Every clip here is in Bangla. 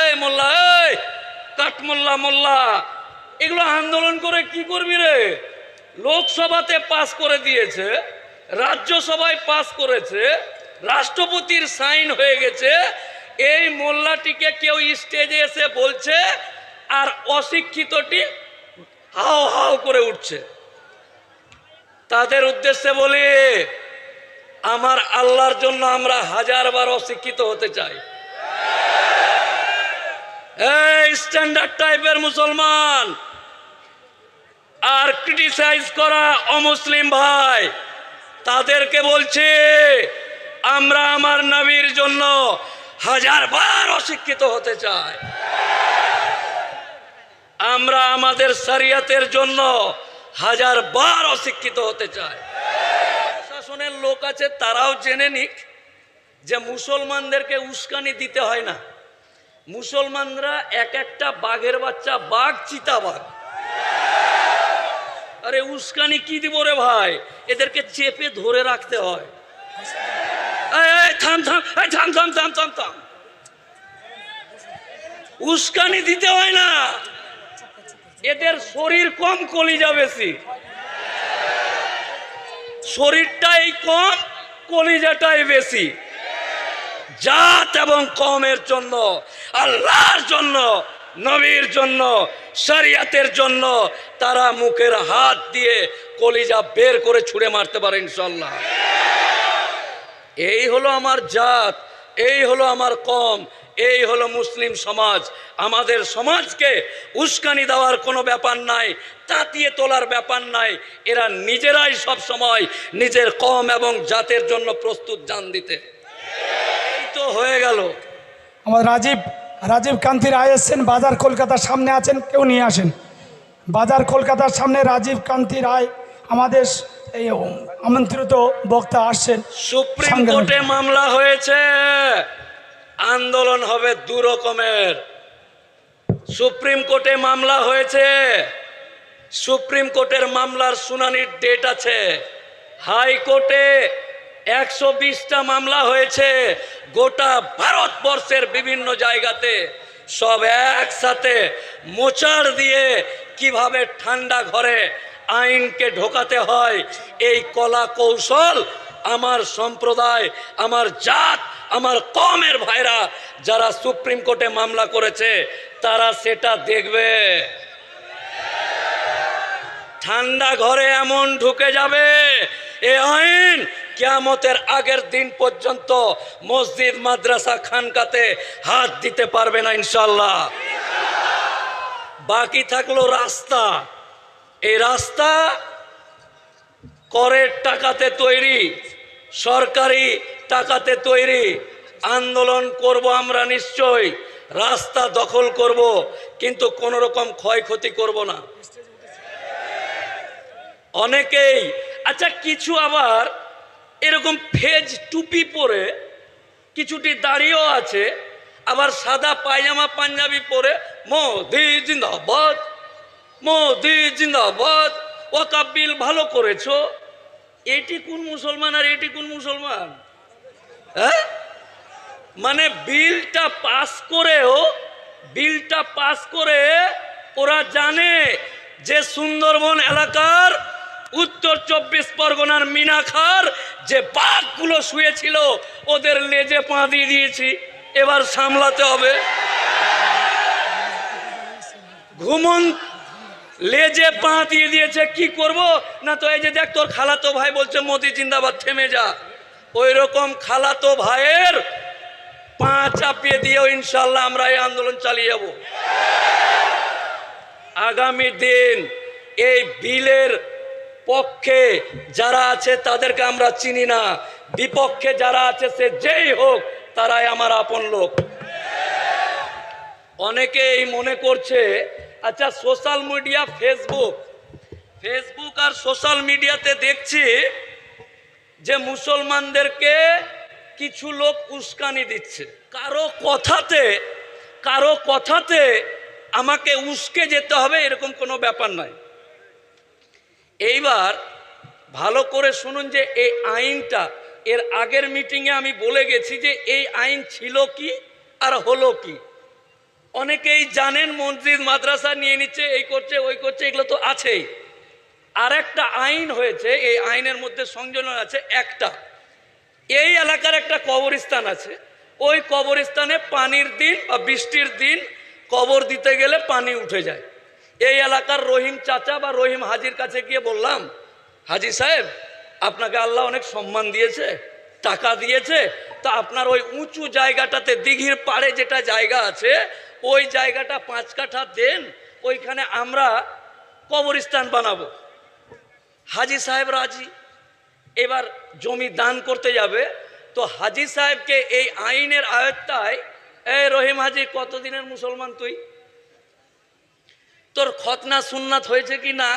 এই মোল্লা, এই! কাঠমোল্লা মোল্লা! এগুলো আন্দোলন করে কি করবি রে? লোকসভাতে পাস করে দিয়েছে, রাজ্যসভায় পাস করেছে, রাষ্ট্রপতির সাইন হয়ে গেছে, এই মোল্লাটিকে কেউ স্টেজে এসে বলছে আর অশিক্ষিতটি হাও হাও করে উঠছে। তাদের উদ্দেশ্যে বলি, আমার আল্লাহর জন্য আমরা হাজারবার অশিক্ষিত হতে চাই। এই স্ট্যান্ডার্ড টাইপের মুসলমান, আর ক্রিটিসাইজ করা অমুসলিম ভাই, তাদেরকে বলছি, আমরা আমার নবীর জন্য হাজারবার অশিক্ষিত হতে চাই। আমরা আমাদের শরিয়তের জন্য হাজার বার অশিক্ষিত হতে চাই। শাসনের লোক আছে, তারাও জেনে নিক যে মুসলমানদেরকে উস্কানি দিতে হয় না। মুসলমানরা এক একটা বাঘের বাচ্চা, বাঘ চিতা বাঘ। আরে উস্কানি কি দিব রে ভাই? এদেরকে চেপে ধরে রাখতে হয়। থাম থাম থাম। উস্কানি দিতে হয় না। এদের শরীর কম কলিজা বেশি। শরীরটাই কম, কলিজাটাই বেশি। জাত এবং কমের জন্য আল্লাহর জন্য, নবীর জন্য, শরিয়াতের জন্য তারা মুখের হাত দিয়ে কলিজা বের করে ছুঁড়ে মারতে পারে ইনশাল্লাহ এই হলো আমার জাত, এই হলো আমার কম, এই হলো মুসলিম সমাজ। আমাদের সমাজকে উস্কানি দেওয়ার কোনো ব্যাপার নাই, তাতিয়ে তোলার ব্যাপার নাই। এরা নিজেরাই সব সময় নিজের কম এবং জাতের জন্য প্রস্তুত জান দিতে। এই তো হয়ে গেল। আমার রাজীব রাজীব কান্তি রায় এসছেন বাজার কলকাতার সামনে আছেন কেউ নিয়ে আসেন। বাজার কলকাতার সামনে রাজীব কান্তি রায় আমাদের এই আমন্ত্রিত বক্তা আসছেন সুপ্রিম কোর্টে মামলা হয়েছে। আন্দোলন হবে দু রকমের। সুপ্রিম কোর্টে মামলা হয়েছে। সুপ্রিম কোর্টের মামলার শুনানির ডেট আছে। হাইকোর্টে একশো বিশটা মামলা হয়েছে গোটা ভারতবর্ষের বিভিন্ন জায়গাতে। সব একসাথে মোচার দিয়ে কীভাবে ঠান্ডা ঘরে আইনকে ঢোকাতে হয়, এই কলা কৌশল আমার সম্প্রদায়, আমার জাত, আমার কমের ভাইরা যারা সুপ্রিম কোর্টে মামলা করেছে, তারা সেটা দেখবে। ঠান্ডা ঘরে এমন ঢুকে যাবে, এ আইন কিয়ামতের আগের দিন পর্যন্ত মসজিদ, মাদ্রাসা, খানকাতে হাত দিতে পারবে না ইনশাল্লাহ বাকি থাকল রাস্তা। এই রাস্তা করের টাকাতে তৈরি, সরকারি টাকাতে তৈরি। আন্দোলন করব আমরা নিশ্চয় রাস্তা দখল করব, কিন্তু কোনো রকম ক্ষয়ক্ষতি করব না। অনেকেই আচ্ছা কিছু আবার এরকম ফেজ টুপি পরে কিছুটি দাঁড়িয়েও আছে, আবার সাদা পায়জামা পাঞ্জাবি পরে, মোদি জিন্দাবাদ মোদি জিন্দাবাদ ও কাবিল ভালো করেছ। এটি কোন মুসলমান আর এটি কোন মুসলমান? হ্যাঁ? মানে বিলটা পাস করেও, বিলটা পাস করে ওরা জানে যে সুন্দরবন এলাকার উত্তর চব্বিশ পরগনার মিনাখার যে বাঘগুলো শুয়েছিল, ওদের লেজে পা দিয়ে দিয়েছি। এবার সামলাতে হবে। ঘুমন লেজে পা দিয়ে দিয়েছে, কি করব? না তো এই যে দেখ, তোর খালাতো ভাই বলছে, মোদি জিন্দাবাদ, থেমে যা। ওই রকম খালাতো ভাইয়ের পা চাপিয়ে দিয়েও ইনশাল্লাহ আমরা এই আন্দোলন চালিয়ে যাব। আগামী দিন এই বিলের পক্ষে যারা আছে তাদেরকে আমরা চিনি না। বিপক্ষে যারা আছে সে যেই হোক, তারাই আমার আপন লোক। অনেকেই মনে করছে আচ্ছা সোশ্যাল মিডিয়া ফেসবুক ফেসবুক আর সোশ্যাল মিডিয়াতে দেখছি যে মুসলমানদেরকে কিছু লোক উস্কানি দিচ্ছে। কারও কথাতে কারও কথাতে আমাকে উস্কে যেতে হবে, এরকম কোনো ব্যাপার নয়। এইবার ভালো করে শুনুন যে এই আইনটা, এর আগের মিটিংয়ে আমি বলে গেছি যে এই আইন ছিল কি আর হলো কি। অনেকেই জানেন মসজিদ, মাদ্রাসা নিয়ে নিচ্ছে, এই করছে, ওই করছে, এগুলো তো আছেই। আর একটা আইন হয়েছে, এই আইনের মধ্যে সংযোজন আছে একটা। এই এলাকার একটা কবরস্থান আছে। ওই কবরস্থানে পানির দিন বা বৃষ্টির দিন কবর দিতে গেলে পানি উঠে যায়। এই এলাকার রহিম চাচা বা রহিম হাজির কাছে গিয়ে বললাম, হাজি সাহেব, আপনাকে আল্লাহ অনেক সম্মান দিয়েছে, টাকা দিয়েছে, তা আপনার ওই উঁচু জায়গাটাতে দিঘির পাড়ে যেটা জায়গা আছে, ওই জায়গাটা পাঁচ কাঠা দেন, ওইখানে আমরা কবরস্থান বানাবো। হাজি সাহেব রাজি। এবার জমি দান করতে যাবে। তো হাজি সাহেবকে এই আইনের আয়ত্তায়, এই রহিম হাজি, কতদিনের মুসলমান তুই? তোর খতনা সুন্নাত হয়েছে কি না?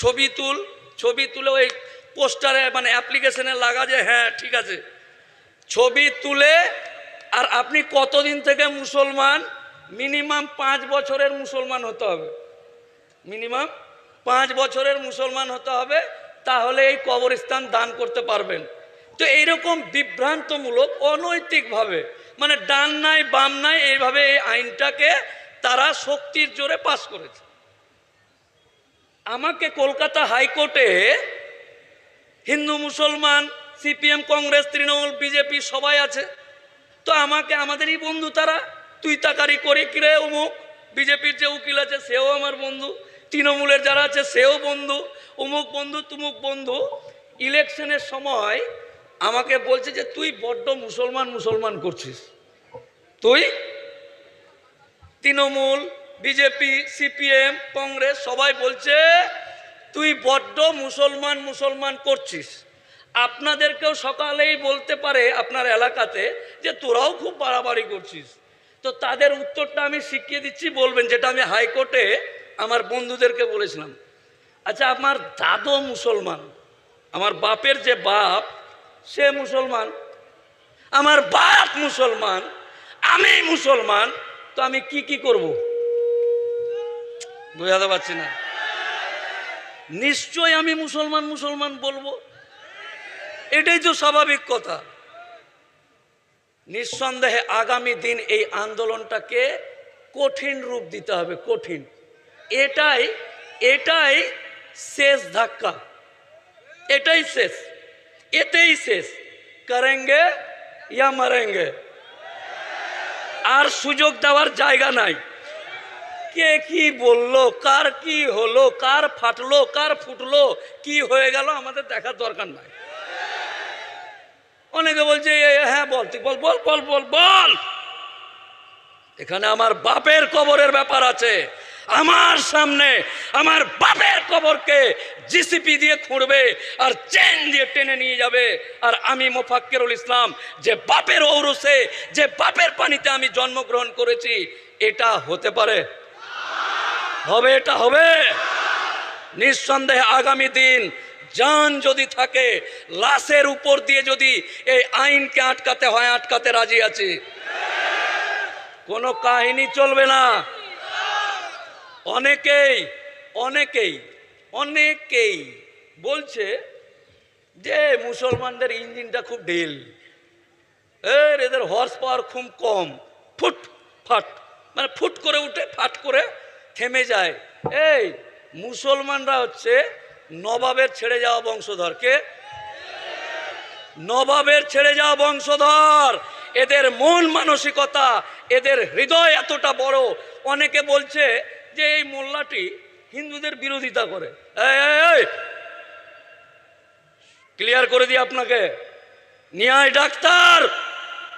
ছবি তুল, ছবি তুলে ওই পোস্টারে মানে অ্যাপ্লিকেশনে লাগা যে হ্যাঁ ঠিক আছে। ছবি তুলে, আর আপনি কতদিন থেকে মুসলমান? মিনিমাম পাঁচ বছরের মুসলমান হতে হবে। মিনিমাম পাঁচ বছরের মুসলমান হতে হবে, তাহলে এই কবরস্থান দান করতে পারবেন। তো এইরকম বিভ্রান্তমূলক, অনৈতিকভাবে মানে ডান নাই, বাম নাই, এইভাবে এই আইনটাকে তারা শক্তির জোরে পাশ করেছে। আমাকে কলকাতা হাইকোর্টে হিন্দু, মুসলমান, সিপিএম, কংগ্রেস, তৃণমূল, বিজেপি সবাই আছে। তো আমাকে, আমাদেরই বন্ধু তারা। তুই তাকারি করে কিরে অমুক বিজেপির যে উকিল আছে, সেও আমার বন্ধু। তৃণমূলের যারা আছে, সেও বন্ধু। অমুক বন্ধু, তুমুক বন্ধু। ইলেকশনের সময় আমাকে বলছে যে, তুই বড্ড মুসলমান মুসলমান করছিস। তুই তৃণমূল বিজেপি, সিপিএম, কংগ্রেস, সবাই বলছে, তুই বড্ড মুসলমান মুসলমান করছিস। আপনাদেরকেও সকালেই বলতে পারে আপনার এলাকাতে যে, তোরাও খুব বাড়াবাড়ি করছিস। তো তাদের উত্তরটা আমি শিখিয়ে দিচ্ছি, বলবেন যেটা আমি হাইকোর্টে আমার বন্ধুদেরকে বলেছিলাম। আচ্ছা আমার দাদু মুসলমান, আমার বাপের যে বাপ, সে মুসলমান, আমার বাপ মুসলমান, আমি মুসলমান, তো আমি কি কি করব? বোঝাতে পারছি না। নিশ্চয় আমি মুসলমান মুসলমান বলব। এটাই তো স্বাভাবিক কথা। নিঃসন্দেহে আগামী দিন এই আন্দোলনটাকে কঠিন রূপ দিতে হবে, কঠিন। এটাই এটাই শেষ ধাক্কা। এটাই শেষ। এতেই শেষ। করেঙ্গে ইয়া মারেঙ্গে। আর সুযোগ দেওয়ার জায়গা নাই। কে কি বলল, কার কি হলো, কার ফাটলো, কার ফুটলো, কি হয়ে গেল আমাদের দেখার দরকার নাই। অনেকে বলছে হ্যাঁ বল, তুই বল বল বল বল বল। এখানে আমার বাপের কবরের ব্যাপার আছে। আমার সামনে আমার বাপের কবরকে জিসিপি দিয়ে খুঁড়বে আর চেন দিয়ে টেনে নিয়ে যাবে। আর আমি মোফাক্কেরুল ইসলাম, যে বাপের ঔরসে, যে বাপের পানিতে আমি জন্মগ্রহণ করেছি, এটা হতে পারে হবে, এটা হবে। নিঃসন্দেহে আগামী দিন যান যদি থাকে, লাশের উপর দিয়ে যদি এই আইনকে আটকাতে হয়, আটকাতে রাজি আছি। কোনো কাহিনী চলবে না। অনেকেই অনেকেই অনেকেই বলছে যে মুসলমানদের ইঞ্জিনটা খুব ঢিল। এর এদের হর্স পাওয়ার খুব কম। ফুট, ফাট মানে ফুট করে উঠে, ফাট করে থেমে যায়। এই, মুসলমানরা হচ্ছে নবাবের ছেড়ে যাওয়া বংশধরকে? নবাবের ছেড়ে যাওয়া বংশধর। এদের মন মানসিকতা, এদের হৃদয় এতটা বড়। অনেকে বলছে যে এই মোল্লাটি হিন্দুদের বিরোধিতা করে। ক্লিয়ার করে দিই আপনাকে। নিয়ায় ডাক্তার,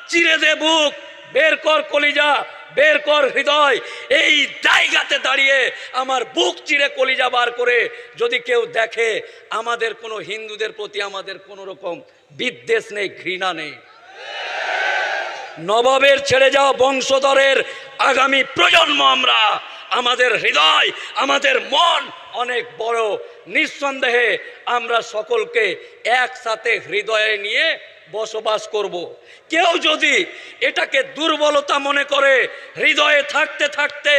চিরে দে বুক, বের কর কলিজা। বের কর হৃদয়। এই জায়গাতে দাঁড়িয়ে আমার বুক চিরে কলিজা বার করে যদি কেউ দেখে আমাদের কোনো হিন্দুদের প্রতি আমাদের কোনো রকম বিদ্বেষ নেই, ঘৃণা নেই। নবাবের ছেড়ে যাওয়া বংশধরের আগামী প্রজন্ম আমরা, আমাদের হৃদয়, আমাদের মন অনেক বড়। নিঃসন্দেহে আমরা সকলকে একসাথে হৃদয়ে নিয়ে বসবাস করব। কেউ যদি এটাকে দুর্বলতা মনে করে, হৃদয়ে থাকতে থাকতে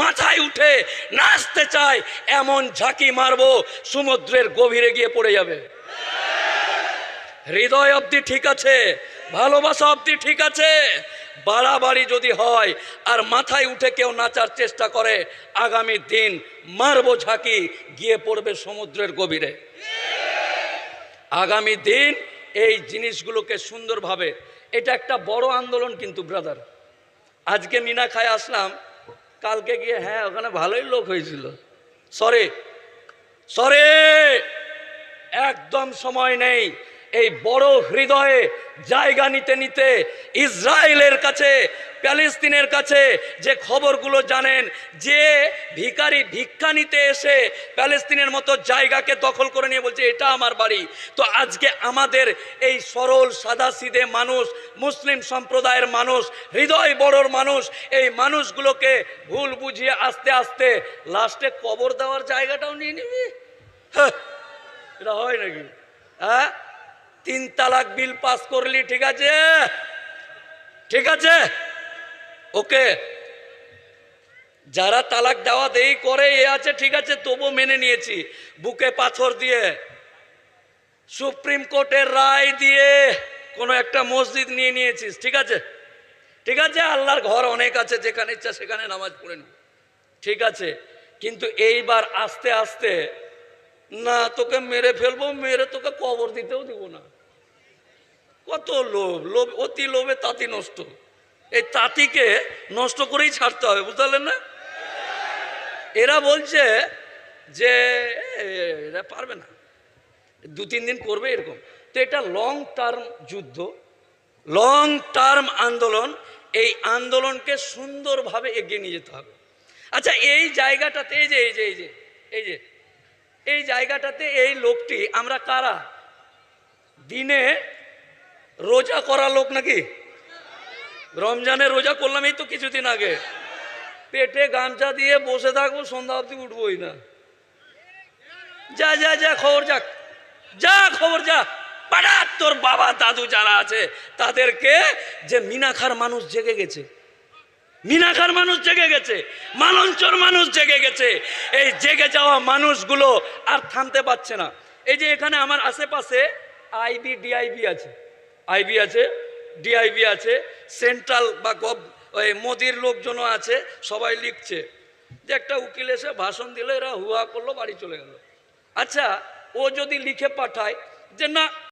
মাথায় উঠে নাচতে চায়, এমন ঝাঁকি মারবো, সমুদ্রের গভীরে গিয়ে পড়ে যাবে হৃদয় অবধি ঠিক আছে, ভালোবাসা অবধি ঠিক আছে, বাড়াবাড়ি যদি হয় আর মাথায় উঠে কেউ নাচার চেষ্টা করে, আগামী দিন মারবো ঝাঁকি, গিয়ে পড়বে সমুদ্রের গভীরে আগামী দিন এই জিনিসগুলোকে সুন্দরভাবে, এটা একটা বড় আন্দোলন কিন্তু ব্রাদার আজকে মিনা খায় আসলাম, কালকে গিয়ে হ্যাঁ ওখানে ভালোই লোক হয়েছিল। সরে সরে! একদম সময় নেই। এই বড় হৃদয়ে জায়গা নিতে নিতে ইসরায়েলের কাছে, প্যালেস্তিনের কাছে যে খবরগুলো জানেন, যে ভিখারি ভিক্ষা নিতে এসে প্যালেস্তিনের মতো জায়গাকে দখল করে নিয়ে বলছে, এটা আমার বাড়ি। তো আজকে আমাদের এই সরল সাদাসিদে মানুষ, মুসলিম সম্প্রদায়ের মানুষ, হৃদয় বড়র মানুষ, এই মানুষগুলোকে ভুল বুঝিয়ে আস্তে আস্তে লাস্টে কবর দেওয়ার জায়গাটাও নিয়ে নিবি? হ্যাঁ এটা হয় নাকি? হ্যাঁ? তিন তালাক বিল পাস করলি, ঠিক আছে? ঠিক আছে? ওকে। যারা তালাক দেওয়া দেই করে, এ আছে, ঠিক আছে তবু মেনে নিয়েছি। বুকে পাথর দিয়ে। সুপ্রিম কোর্টের রায় দিয়ে কোনো একটা মসজিদ নিয়ে নিয়েছিস, ঠিক আছে? ঠিক আছে, আল্লাহর ঘর অনেক আছে, যেখানে ইচ্ছা সেখানে নামাজ পড়ে নি ঠিক আছে, কিন্তু এইবার আস্তে আস্তে, না, তোকে মেরে ফেলব, মেরে তোকে কবর দিতেও দিব না। কত লোভ? লোভ, অতি লোভে তাঁতি নষ্ট। এই তাঁতিকে নষ্ট করেই ছাড়তে হবে, বুঝতে পারলেন না? এরা বলছে যে, এরা পারবে না। দু, তিন দিন করবে এরকম। তো এটা লং টার্ম যুদ্ধ লং টার্ম আন্দোলন। এই আন্দোলনকে সুন্দরভাবে এগিয়ে নিয়ে যেতে হবে। আচ্ছা এই জায়গাটাতে, এই যে এই যে এই যে এই যে, এই জায়গাটাতে এই লোকটি আমরা কারা? দিনে রোজা করা লোক নাকি? রমজানে রোজা করলাম এই তো কিছুদিন আগে। পেটে গামছা দিয়ে বসে থাকব, সন্ধ্যা অবধি উঠবোই না। যা যা যা, খবর যাক। যা, খবর যা। পাড়া তোর বাবা, দাদু যারা আছে, তাদেরকে যে মিনাখার মানুষ জেগে গেছে। মিনাখার মানুষ জেগে গেছে, মালঞ্চর মানুষ জেগে গেছে। এই জেগে যাওয়া মানুষগুলো আর থামতে পারছে না। এই যে এখানে আমার আশেপাশে আইবি, ডিআইবি আছে। আইবি আছে, ডিআইবি আছে, সেন্ট্রাল বা গভ ওই মোদির লোকজনও আছে, সবাই লিখছে। যে একটা উকিল এসে ভাষণ দিলে, এরা হুয়া করল, বাড়ি চলে গেল। আচ্ছা ও যদি লিখে পাঠায় যে না